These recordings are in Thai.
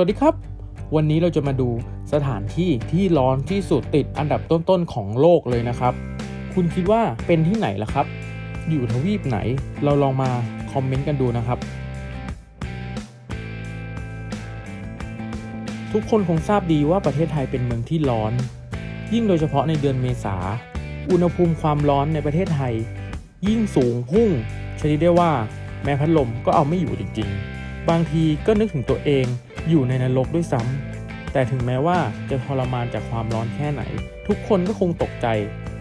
วัสดีครับ วันนี้เราจะมาดูสถานที่ที่ร้อนที่สุดติดอันดับต้นๆของโลกเลยนะครับ คุณคิดว่าเป็นที่ไหนล่ะครับ อยู่ทวีปไหนเราลองมาคอมเมนต์กันดูนะครับ ทุกคนคงทราบดีว่าประเทศไทยเป็นเมืองที่ร้อน ยิ่งโดยเฉพาะในเดือนเมษา อุณหภูมิความร้อนในประเทศไทย ยิ่งสูงพุ่งชนิดได้ว่าแม้พัดลมก็เอาไม่อยู่จริง ๆ บางทีก็นึกถึงตัวเอง อยู่ในนรกด้วยซ้ำแต่ถึงแม้ว่าจะทรมานจากความร้อนแค่ไหน ทุกคนก็คงตกใจ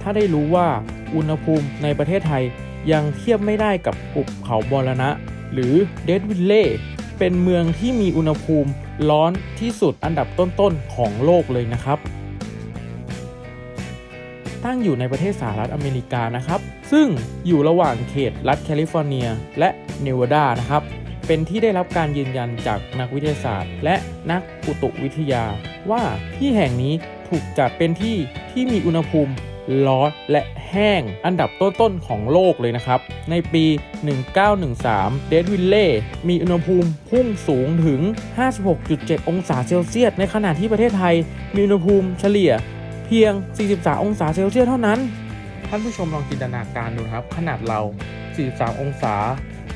ถ้าได้รู้ว่าอุณหภูมิในประเทศไทยยังเทียบไม่ได้กับหุบเขาบอระนะ หรือเดดวิลเล่เป็นเมืองที่มีอุณหภูมิร้อนที่สุดอันดับต้นๆของโลกเลยนะครับ ตั้งอยู่ในประเทศสหรัฐอเมริกานะครับ ซึ่งอยู่ระหว่างเขตรัฐแคลิฟอร์เนีย และเนวาดานะครับ เป็นที่ได้รับการยืนยันจากนักวิทยาศาสตร์ และนักอุตุวิทยา ว่าที่แห่งนี้ถูกจัดเป็นที่ที่มีอุณหภูมิร้อนและแห้งอันดับต้นๆของโลกเลยนะครับ ในปี 1913 เดดวิลเล่มีอุณหภูมิพุ่งสูงถึง 56.7 องศาเซลเซียส ในขณะที่ประเทศไทย มีอุณหภูมิเฉลี่ยเพียง 43 องศาเซลเซียสเท่านั้น ท่านผู้ชมลองจินตนาการดูครับ ขนาดเรา 43 องศา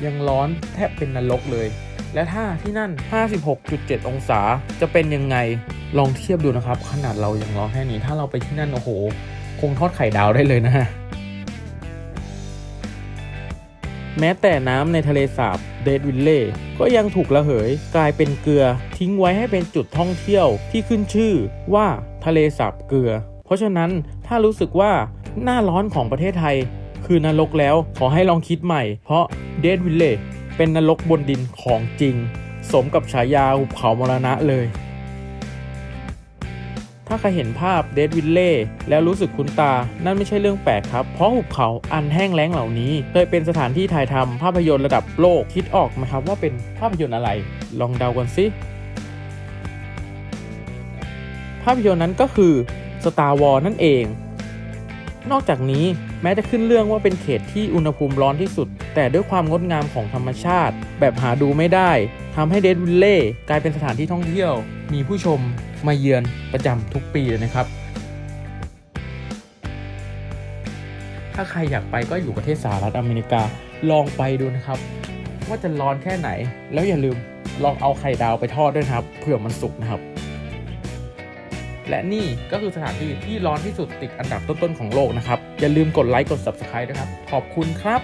ยังร้อนแทบเป็นนรกเลย และถ้าที่นั่น 56.7 องศาจะเป็นยังไงลองเทียบดูนะครับ ขนาดเรายังร้อนแค่นี้ ถ้าเราไปที่นั่นโอ้โห คงทอดไข่ดาวได้เลยนะฮะแม้แต่น้ำในทะเลสาบเดดวิลเล่ก็ยังถูกระเหยกลายเป็นเกลือ ทิ้งไว้ให้เป็นจุดท่องเที่ยวที่ขึ้นชื่อว่าทะเลสาบเกลือ เพราะฉะนั้นถ้ารู้สึกว่าหน้าร้อนของประเทศไทย คือนรกแล้วขอให้ลองคิดใหม่ เพราะ เดดวิลเล่เป็นนรกบนดินของจริง สมกับฉายาหุบเขามรณะเลย ถ้าใครเห็นภาพเดดวิลเล่แล้วรู้สึกคุ้นตา นั่นไม่ใช่เรื่องแปลกครับ เพราะหุบเขาอันแห้งแล้งเหล่านี้ เคยเป็นสถานที่ถ่ายทำภาพยนตร์ระดับโลก คิดออกไหมครับว่าเป็นภาพยนตร์อะไร ลองเดากันสิ ภาพยนตร์นั้นก็คือ Star Wars นั่นเอง นอกจากนี้ แม้จะขึ้นเรื่องว่าเป็นเขตที่อุณหภูมิร้อนที่สุด แต่ด้วยความงดงามของธรรมชาติ แบบหาดูไม่ได้ทำให้เดดวิลเล่กลายเป็นสถานที่ท่องเที่ยว มีผู้ชมมาเยือนประจำทุกปีเลยนะครับ ถ้าใครอยากไปก็อยู่ประเทศสหรัฐอเมริกาลองไปดูนะครับ ว่าจะร้อนแค่ไหน แล้วอย่าลืมลองเอาไข่ดาวไปทอดด้วยนะครับเผื่อมันสุกนะครับ และนี่ก็คือสถานที่ที่ร้อนที่สุดติดอันดับต้นๆของโลกนะครับ อย่าลืมกดไลค์กด Subscribe ด้วยครับ ขอบคุณครับ